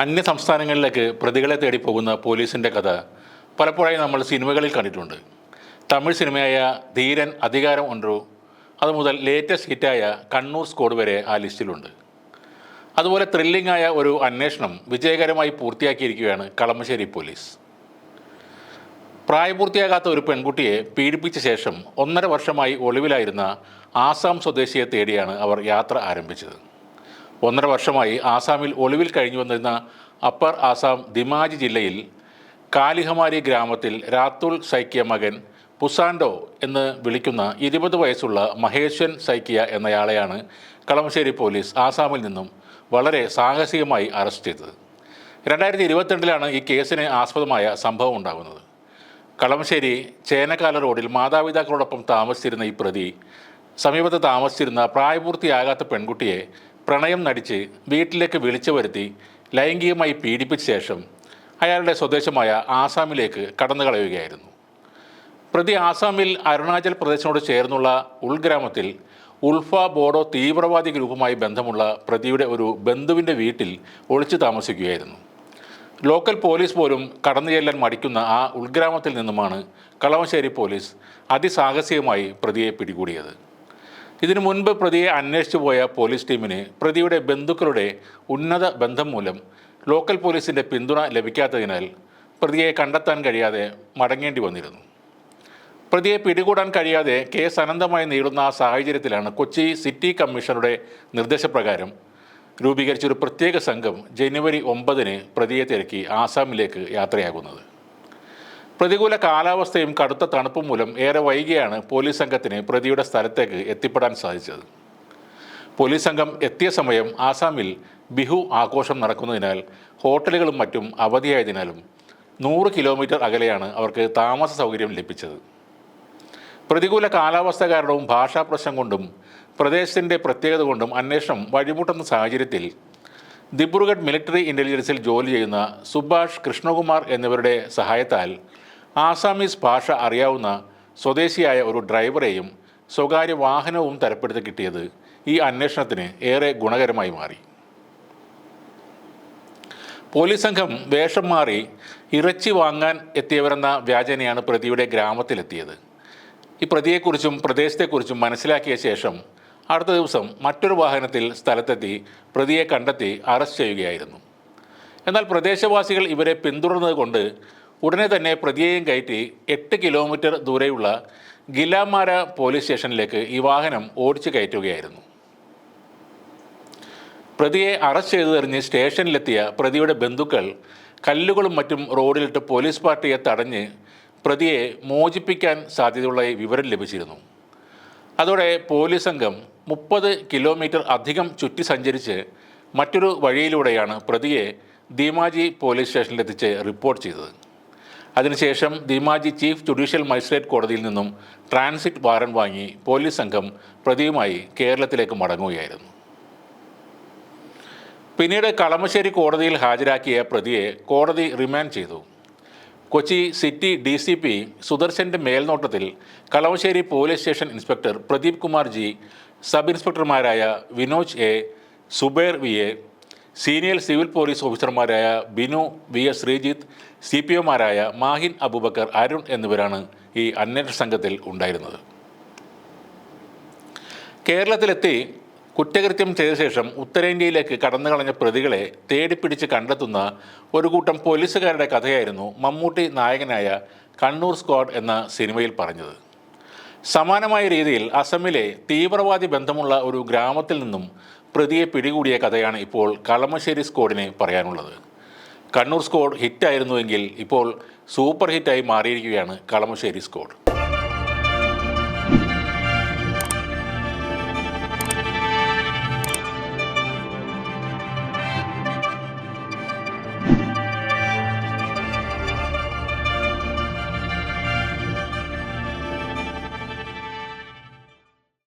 അന്യ സംസ്ഥാനങ്ങളിലേക്ക് പ്രതികളെ തേടി പോകുന്ന പോലീസിന്റെ കഥ പലപ്പോഴായി നമ്മൾ സിനിമകളിൽ കണ്ടിട്ടുണ്ട്. തമിഴ് സിനിമയായ ധീരൻ അധികാരം ഒன்றു അതുമുതൽ ലേറ്റസ്റ്റ് ഹിറ്റായ കണ്ണൂർ സ്കോഡ് വരെ ആ ലിസ്റ്റിലുണ്ട്. അതുപോലെ ത്രില്ലിംഗ് ആയ ഒരു അന്വേഷണം വിജയകരമായി പൂർത്തിയാക്കിയിരിക്കുകയാണ് കളമശ്ശേരി പോലീസ്. പ്രായപൂർത്തിയാകാത്ത ഒരു പെൺകുട്ടിയെ പീഡിപ്പിച്ച ശേഷം ഒന്നര വർഷമായി ഒളിവിലായിരുന്ന ആസാം സ്വദേശിയെ തേടിയാണ് അവർ യാത്ര ആരംഭിച്ചത്. ഒന്നര വർഷമായി ആസാമിൽ ഒളിവിൽ കഴിഞ്ഞു വന്നിരുന്ന അപ്പർ ആസാം ദിമാജ് ജില്ലയിൽ കാലിഹമാരി ഗ്രാമത്തിൽ രാത്തുൽ സൈക്കിയ മകൻ പുസാൻഡോ എന്ന് വിളിക്കുന്ന ഇരുപത് വയസ്സുള്ള മഹേശ്വൻ സൈക്കിയ എന്നയാളെയാണ് കളമശ്ശേരി പോലീസ് ആസാമിൽ നിന്നും വളരെ സാഹസികമായി അറസ്റ്റ് ചെയ്തത്. രണ്ടായിരത്തി ഇരുപത്തിരണ്ടിലാണ് ഈ കേസിന് ആസ്പദമായ സംഭവം ഉണ്ടാകുന്നത്. കളമശ്ശേരി ചേനക്കാല റോഡിൽ മാതാപിതാക്കളോടൊപ്പം താമസിച്ചിരുന്ന ഈ പ്രതി സമീപത്ത് താമസിച്ചിരുന്ന പ്രായപൂർത്തിയാകാത്ത പെൺകുട്ടിയെ പ്രണയം നടിച്ച് വീട്ടിലേക്ക് വിളിച്ചു വരുത്തി ലൈംഗികമായി പീഡിപ്പിച്ച ശേഷം അയാളുടെ സ്വദേശമായ ആസാമിലേക്ക് കടന്നു കളയുകയായിരുന്നു. പ്രതി ആസാമിൽ അരുണാചൽ പ്രദേശിനോട് ചേർന്നുള്ള ഉൾഗ്രാമത്തിൽ ഉൾഫ ബോഡോ തീവ്രവാദി ഗ്രൂപ്പുമായി ബന്ധമുള്ള പ്രതിയുടെ ഒരു ബന്ധുവിന്റെ വീട്ടിൽ ഒളിച്ചു താമസിക്കുകയായിരുന്നു. ലോക്കൽ പോലീസ് പോലും കടന്നു ചെല്ലാൻ മടിക്കുന്ന ആ ഉൾഗ്രാമത്തിൽ നിന്നുമാണ് കളവശ്ശേരി പോലീസ് അതിസാഹസികമായി പ്രതിയെ പിടികൂടിയത്. ഇതിനു മുൻപ് പ്രതിയെ അന്വേഷിച്ചു പോയ പോലീസ് ടീമിന് പ്രതിയുടെ ബന്ധുക്കളുടെ ഉന്നത ബന്ധം മൂലം ലോക്കൽ പോലീസിന്റെ പിന്തുണ ലഭിക്കാത്തതിനാൽ പ്രതിയെ കണ്ടെത്താൻ കഴിയാതെ മടങ്ങേണ്ടി വന്നിരുന്നു. പ്രതിയെ പിടികൂടാൻ കഴിയാതെ കേസ് അനന്തമായി നീളുന്ന സാഹചര്യത്തിലാണ് കൊച്ചി സിറ്റി കമ്മീഷണറുടെ നിർദ്ദേശപ്രകാരം രൂപീകരിച്ചൊരു പ്രത്യേക സംഘം ജനുവരി ഒമ്പതിന് പ്രതിയെ തിരക്കി ആസാമിലേക്ക് യാത്രയാകുന്നത്. പ്രതികൂല കാലാവസ്ഥയും കടുത്ത തണുപ്പും മൂലം ഏറെ വൈകിയാണ് പോലീസ് സംഘത്തിന് പ്രതിയുടെ സ്ഥലത്തേക്ക് എത്തിപ്പെടാൻ സാധിച്ചത്. പോലീസ് സംഘം എത്തിയ സമയം ആസാമിൽ ബിഹു ആഘോഷം നടക്കുന്നതിനാൽ ഹോട്ടലുകളും മറ്റും അവധിയായതിനാലും നൂറ് കിലോമീറ്റർ അകലെയാണ് അവർക്ക് താമസ സൗകര്യം ലഭിച്ചത്. പ്രതികൂല കാലാവസ്ഥ കാരണവും ഭാഷാ പ്രശ്നം കൊണ്ടും പ്രദേശത്തിന്റെ പ്രത്യേകത കൊണ്ടും അന്വേഷണം വഴിമുട്ടുന്ന സാഹചര്യത്തിൽ ദിബ്രുഗഡ് മിലിറ്ററി ഇന്റലിജൻസിൽ ജോലി ചെയ്യുന്ന സുഭാഷ് കൃഷ്ണകുമാർ എന്നിവരുടെ സഹായത്താൽ ആസാമീസ് ഭാഷ അറിയാവുന്ന സ്വദേശിയായ ഒരു ഡ്രൈവറെയും സ്വകാര്യ വാഹനവും തരപ്പെടുത്തി കിട്ടിയത് ഈ അന്വേഷണത്തിന് ഏറെ ഗുണകരമായി മാറി. പോലീസ് സംഘം വേഷം മാറി ഇറച്ചി വാങ്ങാൻ എത്തിയവരെന്ന വ്യാജനയാണ് പ്രതിയുടെ ഗ്രാമത്തിലെത്തിയത്. ഈ പ്രതിയെക്കുറിച്ചും പ്രദേശത്തെക്കുറിച്ചും മനസ്സിലാക്കിയ ശേഷം അടുത്ത ദിവസം മറ്റൊരു വാഹനത്തിൽ സ്ഥലത്തെത്തി പ്രതിയെ കണ്ടെത്തി അറസ്റ്റ് ചെയ്യുകയായിരുന്നു. എന്നാൽ പ്രദേശവാസികൾ ഇവരെ പിന്തുടർന്നത് കൊണ്ട് ഉടനെ തന്നെ പ്രതിയെയും കയറ്റി എട്ട് കിലോമീറ്റർ ദൂരെയുള്ള ഗിലാമാര പോലീസ് സ്റ്റേഷനിലേക്ക് ഈ വാഹനം ഓടിച്ചു കയറ്റുകയായിരുന്നു. പ്രതിയെ അറസ്റ്റ് ചെയ്തെറിഞ്ഞ് സ്റ്റേഷനിലെത്തിയ പ്രതിയുടെ ബന്ധുക്കൾ കല്ലുകളും മറ്റും റോഡിലിട്ട് പോലീസ് പാർട്ടിയെ തടഞ്ഞ് പ്രതിയെ മോചിപ്പിക്കാൻ സാധ്യതയുള്ള വിവരം ലഭിച്ചിരുന്നു. അതോടെ പോലീസ് സംഘം മുപ്പത് കിലോമീറ്റർ അധികം ചുറ്റി സഞ്ചരിച്ച് മറ്റൊരു വഴിയിലൂടെയാണ് പ്രതിയെ ധീമാജി പോലീസ് സ്റ്റേഷനിലെത്തിച്ച് റിപ്പോർട്ട് ചെയ്തത്. അതിനുശേഷം ധീമാജി ചീഫ് ജുഡീഷ്യൽ മജിസ്ട്രേറ്റ് കോടതിയിൽ നിന്നും ട്രാൻസിറ്റ് വാറൻ വാങ്ങി പോലീസ് സംഘം പ്രതിയുമായി കേരളത്തിലേക്ക് മടങ്ങുകയായിരുന്നു. പിന്നീട് കളമശ്ശേരി കോടതിയിൽ ഹാജരാക്കിയ പ്രതിയെ കോടതി റിമാൻഡ് ചെയ്തു. Kochi city D C P സുദർശന്റെ മേൽനോട്ടത്തിൽ Kalamassery police station inspector Pradeep Kumar G sub ഇൻസ്പെക്ടർമാരായ Vinoj A Suber V A senior civil police ഓഫീസർമാരായ Binu V S Sreejith C P ഒമാരായ Mahin Abubakar Arun എന്നിവരാണ് ഈ അന്വേഷണ സംഘത്തിൽ ഉണ്ടായിരുന്നത്. കേരളത്തിലെത്തി കുറ്റകൃത്യം ചെയ്ത ശേഷം ഉത്തരേന്ത്യയിലേക്ക് കടന്നു കളഞ്ഞ പ്രതികളെ തേടിപ്പിടിച്ച് കണ്ടെത്തുന്ന ഒരു കൂട്ടം പോലീസുകാരുടെ കഥയായിരുന്നു മമ്മൂട്ടി നായകനായ കണ്ണൂർ സ്ക്വാഡ് എന്ന സിനിമയിൽ പറഞ്ഞത്. സമാനമായ രീതിയിൽ അസമിലെ തീവ്രവാദി ബന്ധമുള്ള ഒരു ഗ്രാമത്തിൽ നിന്നും പ്രതിയെ പിടികൂടിയ കഥയാണ് ഇപ്പോൾ കളമശ്ശേരി സ്ക്വാഡിന് പറയാനുള്ളത്. കണ്ണൂർ സ്ക്വാഡ് ഹിറ്റായിരുന്നുവെങ്കിൽ ഇപ്പോൾ സൂപ്പർ ഹിറ്റായി മാറിയിരിക്കുകയാണ് കളമശ്ശേരി സ്ക്വാഡ്